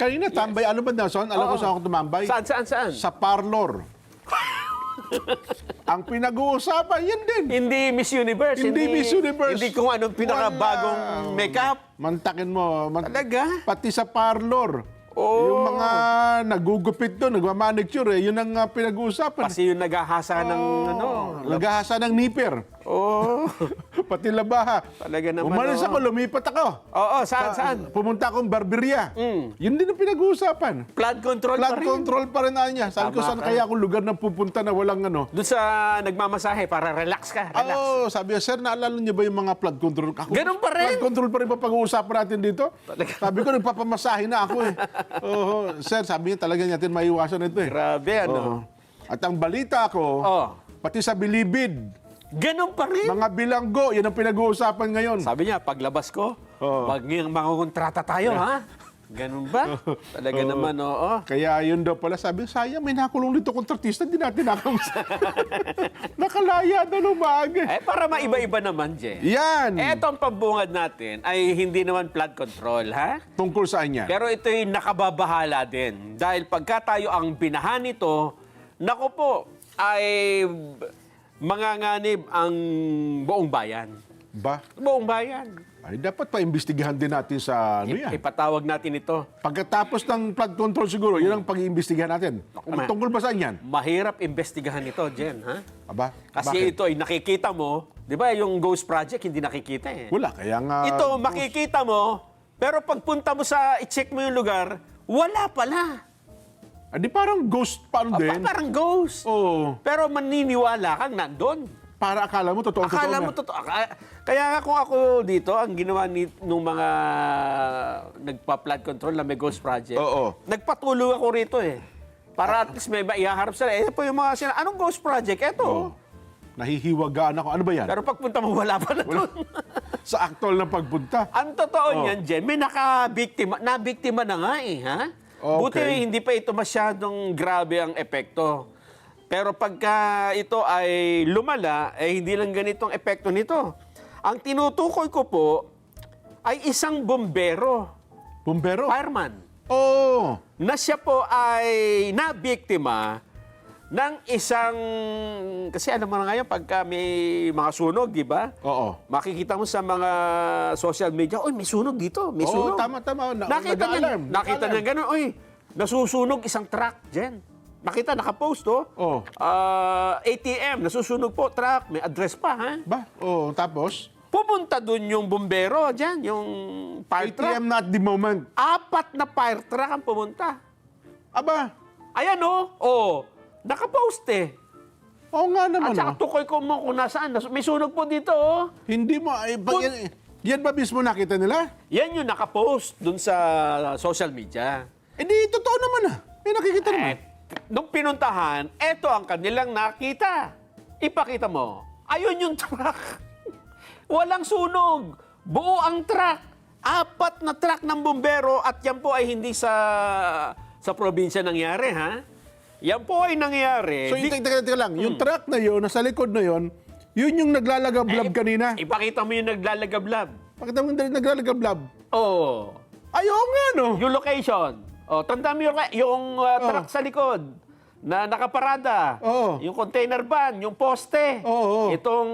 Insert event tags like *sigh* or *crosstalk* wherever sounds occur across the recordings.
Kanina, tambay, ano ba Nelson? Alam ko saan ako tumambay? Saan, saan, saan? Sa parlor. *laughs* Ang pinag-uusapan, yan din. Hindi Miss Universe. Hindi Miss Universe. Hindi kung anong pinakabagong Wala. makeup. Mantakin mo. Man- Talaga? Pati sa parlor. Oh. Yung mga nagugupit doon, nagmamanicure, eh, yun ang uh, pinag-uusapan. Kasi yung naghahasa ng ano. Naghahasa ng nipper. Oo. *laughs* Pati labaha. Talaga naman, Umalis oh. ako, lumipat ako. Oo, saan, saan? Pumunta akong barberia. Yun din ang pinag-uusapan. Flood control Flood pa rin. control pa rin na niya. Sabi ko, Tama saan ka. kaya akong lugar na pupunta na walang ano? Doon sa nagmamasahe para relax ka. Relax. Oo, sabi niya, sir, naalala niyo ba yung mga flood control? Ako, Ganun pa rin? Flood control pa rin ba pag-uusapan natin dito? Talaga. Sabi ko, nagpapamasahe na ako eh. *laughs* Oo, sir, sabi niya talaga natin maiwasan ito eh. Grabe, ano? Oo. At ang balita ko, Oh. pati sa bilibid, Ganun pa rin. mga bilanggo, yan ang pinag-uusapan ngayon. Sabi niya, paglabas ko, Oo. wag niyang mangungontrata tayo, ha? Ganun ba? Talaga *laughs* naman, oo. Kaya yun daw pala, sabi, sayang, may nakulong dito kontratista, hindi natin nakausap. *laughs* Nakalaya na lumaga. Eh, para maiba-iba naman, Jen. Yan! Eh, ito ang pambungad natin ay hindi naman flood control, ha? Tungkol saan yan? Pero ito'y nakababahala din. Dahil pagka tayo ang binahan nito, nako po, ay manganganib ang buong bayan. Ba? Buong bayan. Ay, dapat pa-imbestigahan din natin sa ano yan. Ipatawag natin ito. Pagkatapos ng flood control siguro, yun ang pag-iimbestigahan natin. Ang ma- tungkol ba saan yan? Mahirap investigahan ito, Jen, ha? Aba, Kasi bakit? ito ay nakikita mo, di ba yung Ghost Project hindi nakikita eh. Wala, kaya nga... ito makikita mo, pero pagpunta mo sa i-check mo yung lugar, wala pala. Ah, di parang ghost pa ano Ah, din. pa- parang ghost. Oo. Pero maniniwala kang nandun. Para akala mo totoo Akala totoo mo totoo. Aka- Kaya nga kung ako dito, ang ginawa ni nung mga nagpa-flood control na may ghost project, Oo. nagpatuloy ako rito eh. Para at least may maiharap sila. Eh, po yung mga sila, anong ghost project? Eto. Oo. Nahihiwagaan ako. Ano ba yan? Pero pagpunta mo, wala pa na doon. *laughs* Sa actual na pagpunta. Ang totoo Oh. niyan, Jen, may nakabiktima, nabiktima na nga eh, ha? Okay. Buti hindi pa ito masyadong grabe ang epekto. Pero pagka ito ay lumala, eh hindi lang ganitong epekto nito. Ang tinutukoy ko po ay isang bombero, Bumbero? fireman, Oo. na siya po ay nabiktima ng isang... Kasi alam mo na ngayon, pagka may mga sunog, di ba? Oo. Makikita mo sa mga social media, oy, may sunog dito, may Oo, sunog. tama, tama. Na- nakita niya, nag-a-alarm, nakita niya ganun, oy, nasusunog isang truck, Jen. Nakita, nakapost, oh. Oo. Ah, ATM, nasusunog po, truck, may address pa, ha? Ba? Oo, tapos? Pupunta dun yung bumbero, Jen, yung fire truck. ATM na at the moment. Apat na fire truck ang pumunta. Aba, Ayan, oh. Oh, nakapost eh. oo nga naman. At saka oh. tukoy ko mo kung nasaan. Nas- May sunog po dito, oh. Hindi mo, ay, ba, yan, yan ba mismo nakita nila? Yan yung nakapost dun sa social media. Eh di, totoo naman ah. May nakikita naman. Eh, nung pinuntahan, eto ang kanilang nakita. Ipakita mo. Ayun yung *laughs* truck. Walang sunog. Buo ang truck. Apat na truck ng bumbero at yan po ay hindi sa sa probinsya nangyari, ha? Yan po ay nangyari. So, Di- teka, teka, lang. Hmm. Yung truck na yun, nasa likod na yun, yun yung naglalagablab Eh, kanina. Ipakita mo yung naglalagablab. Pakita mo yung naglalagablab. Oh. Ayaw nga, no? Yung location. Oh, tanda mo yung, yung uh, truck sa likod na nakaparada. Oo. Yung container van, yung poste. Oo, oo. Itong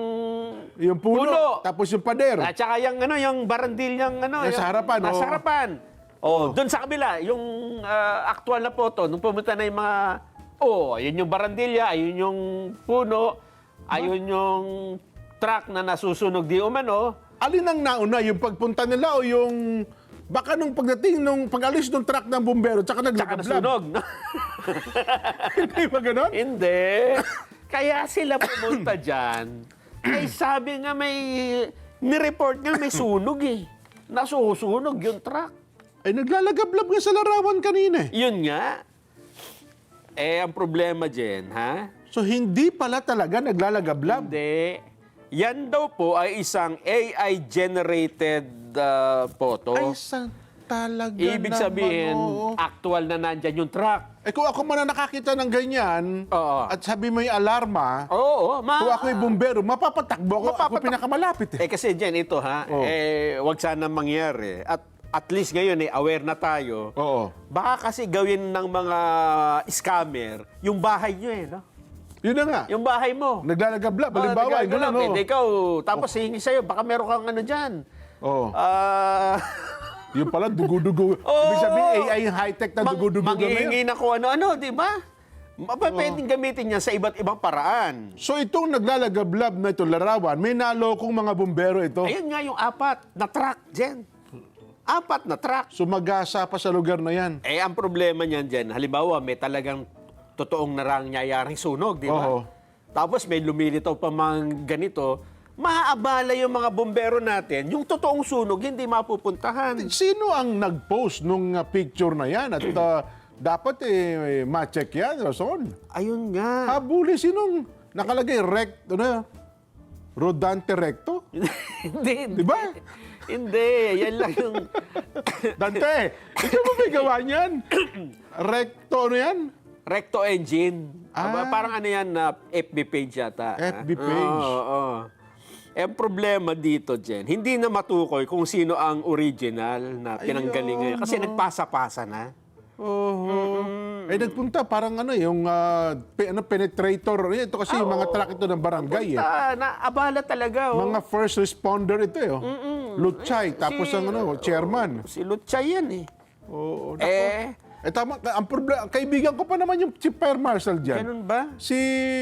Yung puno, Puno. tapos yung pader. at saka yung ano, yung barandil yung ano, Nasa yung- harapan, Nasa oo. harapan. Oh, doon sa kabila, yung ah, actual na photo, nung pumunta na yung mga Oh, ayun yung barandilya, ayun yung puno, ayun yung truck na nasusunog di umano. Alin ang nauna, yung pagpunta nila o yung... Baka nung pagdating, nung pag-alis ng truck ng bumbero, tsaka Tsaka naglagablab. nasunog. no? *laughs* Hindi ba ganon? Hindi. Kaya sila pumunta *coughs* dyan. Ay sabi nga may, nireport nga may sunog eh. Nasusunog yung truck. Ay, naglalagablab nga sa larawan kanina eh. Yun nga. Eh, ang problema dyan, ha? So, hindi pala talaga naglalagablab. Hindi. Yan daw po ay isang AI-generated uh, photo. Ay, sa talaga Ibig naman, sabihin, oo. actual na nandyan yung truck. Eh kung ako man ang nakakita ng ganyan, Oo. at sabi mo yung alarma, Oo, ma. kung ako yung bumbero, mapapatakbo ako. Ako Mapapatak- pinakamalapit eh. Eh kasi dyan, ito ha, Oh. eh, wag sana mangyari. At at least ngayon eh, aware na tayo. Oo. Baka kasi gawin ng mga scammer yung bahay nyo eh, no? Yun na nga. Yung bahay mo. Naglalagablab. Oh, Halimbawa, nagkakaroon, yung gano'n, eh, oh. ikaw, tapos hihingi sa'yo, baka meron kang ano dyan. Oo. Ah, Yung pala, dugo-dugo. *laughs* Oo. Ibig sabihin, AI yung high-tech na dugo-dugo na maghihingi yun. na ano-ano, di ba? Pwedeng gamitin yan sa iba't ibang paraan. So itong naglalagablab na ito, larawan, may nalokong mga bumbero ito. Ayun nga yung apat na truck dyan. Apat na truck. So magasa pa sa lugar na yan. Eh, ang problema niyan dyan, halimbawa, may talagang totoong narangyayaring sunog, di ba? Oo. Tapos may lumilitaw pa mga ganito, maaabala yung mga bombero natin, yung totoong sunog, hindi mapupuntahan. Sino ang nag-post nung uh, picture na yan? At uh, *clears throat* dapat eh, ma-check yan, Rason. Ayun nga. Habuli, sinong nakalagay? Rect, ano, Rodante Recto? *laughs* hindi, Di ba? Hindi, yan lang yung... *coughs* Dante, ikaw ba may gawa niyan? *coughs* Recto, ano yan? Recto Engine. Ah. Aba, Parang ano yan na FB page yata. FB Ah, page. Oo, oo. Eh, ang problema dito, Jen, hindi na matukoy kung sino ang original na pinanggaling ngayon. Kasi nagpasa-pasa na. Oo. Eh, nagpunta, parang ano, yung ah, pe- ano, penetrator. Ito kasi yung mga truck ito ng barangay. Eh. Ah, naabala talaga. Oh. Mga first responder ito eh. Oh. Lutsay, tapos Si- ang ano, chairman. Si Luchay yan eh. Oo. nako. Eh, Eh tama, ang problema, kaibigan ko pa naman yung si Fire Marshal dyan. ganun ba? Si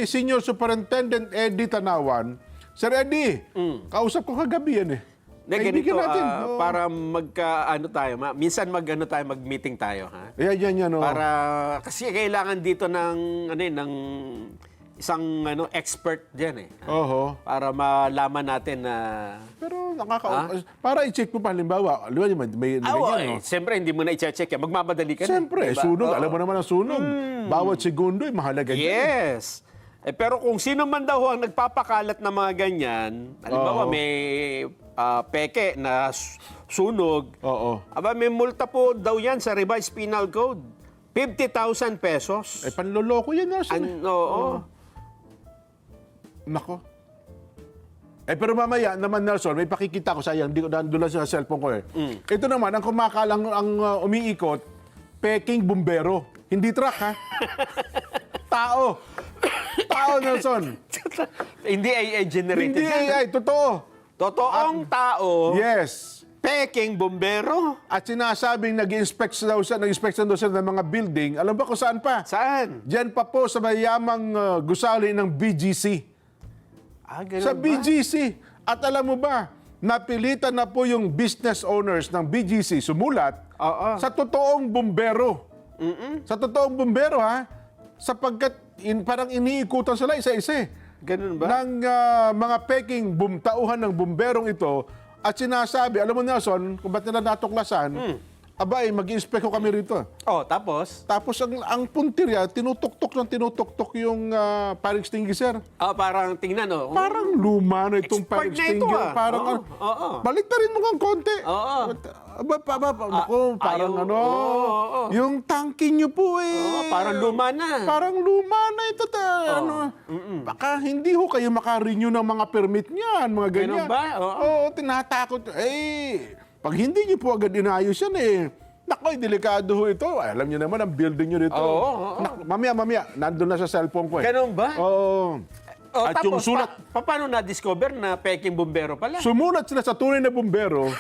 Senior Superintendent Eddie Tanawan. Sir Eddie, kausap ko kagabi yan eh. Na ganito, natin. ah, Oo. para magka, ano tayo, ma- minsan mag, ano tayo, mag-meeting tayo, ha? Ayan, yan, yan. Oh. Para, kasi kailangan dito ng, ano eh, ng isang, ano, expert dyan eh. Oho. Para malaman natin na, Pero nakaka... Para i-check mo pa, halimbawa, alam mo, may, may ah, nilagyan, eh, no? siyempre, hindi mo na i-check yan. Magmamadali ka Siyempre, na. diba? sunog. Oo. Alam mo naman ang sunog. Bawat segundo, eh, mahalaga yan. Yes. Eh, pero kung sino man daw ang nagpapakalat ng mga ganyan, halimbawa Oo. may ah, peke na s- sunog, Oo. aba may multa po daw yan sa revised penal code. 50,000 pesos. Eh, panloloko yan, Nelson. An, oo. Nako. Eh, pero mamaya naman, Nelson, may pakikita ko di ko nandun lang sa cellphone ko eh. Mm. Ito naman, ang kumakalang, ang uh, umiikot, peking bumbero. Hindi truck, ha? *laughs* Tao. Tao, Nelson. Hindi AI generated. Hindi. AI, totoo. Totoong tao, Yes. peking bombero. At sinasabing nag-inspect daw siya, nag-inspection daw siya ng mga building. Alam ba kung saan pa? Saan? Diyan pa po sa mayamang uh, gusali ng BGC. Ah, Sa ba? BGC. At alam mo ba, napilitan na po yung business owners ng BGC sumulat Oo. sa totoong bumbero. Sa totoong bumbero ha, sapagkat in, parang iniikutan sila isa-isa eh, Ganun ba? ng ah, mga peking bumtauhan ng bumberong ito at sinasabi, alam mo Nelson, kung ba't nila natuklasan, Hmm. Abay, mag-inspect ko kami rito. Oh, tapos? Tapos ang, ang puntirya, tinutuktok ng tinutuktok yung uh, fire extinguisher. Ah, parang tingnan, oh. Parang luma na itong fire Expert na ito, extinguisher. ah. Parang, Oo, ano, oo. balik na rin mo ng konti. Oo. Aba, pa, pa, pa, naku, parang ayaw, ano, oo, oo. yung tangke nyo po eh. Oo, parang luma na. Parang luma na ito. Ta, ano, baka hindi ho kayo makarenew ng mga permit niyan, mga Ganun ganyan. ba? Oo. Oo, tinatakot. Eh, pag hindi nyo po agad inayos yan eh, Naku, delikado ho ito. Alam niyo naman ang building nyo dito. Oo, oo. Naku, mamaya, mamaya, nandun na sa cellphone ko eh. Ganun ba? Oo. Oh, At yung sulat, Pa, pa- paano na-discover na peking bombero pala? sumulat sila sa tunay na bumbero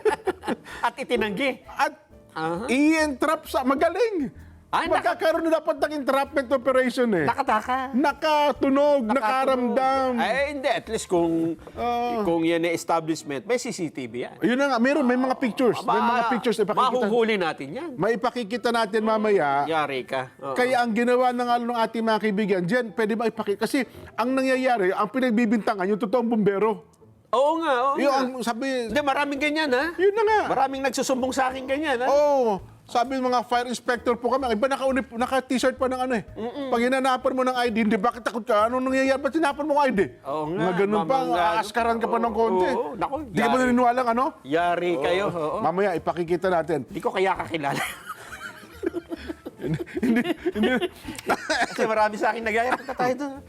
*laughs* At itinanggi. at Aha. i-entrap sa magaling. Ay, naka- Magkakaroon na dapat ng entrapment operation eh. Nakataka. Nakatunog, nakaramdam. Ay, hindi. At least kung, Ah. kung yan ay establishment, may CCTV yan. Yun na nga, meron, may mga pictures. May mga pictures na ipakikita. Mahuhuli natin yan. May ipakikita natin mamaya. Yari ka. Oo. Kaya ang ginawa ng, ano, ng ating mga kaibigan, Jen, pwede ba ipakita? Kasi ang nangyayari, ang pinagbibintangan, yung totoong bumbero. Oo nga, oo Yung nga. ang sabi, Hindi, maraming ganyan, ha? yun na nga. Maraming nagsusumbong sa akin ganyan, ha? Oo. Sabi ng mga fire inspector po kami, iba naka-unip, naka-t-shirt pa ng ano eh. Mm-mm. Pag hinanapan mo ng ID, hindi bakit takot ka? Anong nangyayari? Ba't hinapan mo ng ID? Oo nga. Na ganun pa, aaskaran ka pa ng konti. Oo, oo. Naku, Hindi ka ba yari. naniniwalang ano? Yari kayo. oo. Mamaya ipakikita natin. Hindi ko kaya kakilala. *laughs* hindi, hindi. *laughs* Kasi marami sa akin nagaya. Punta tayo doon. *laughs*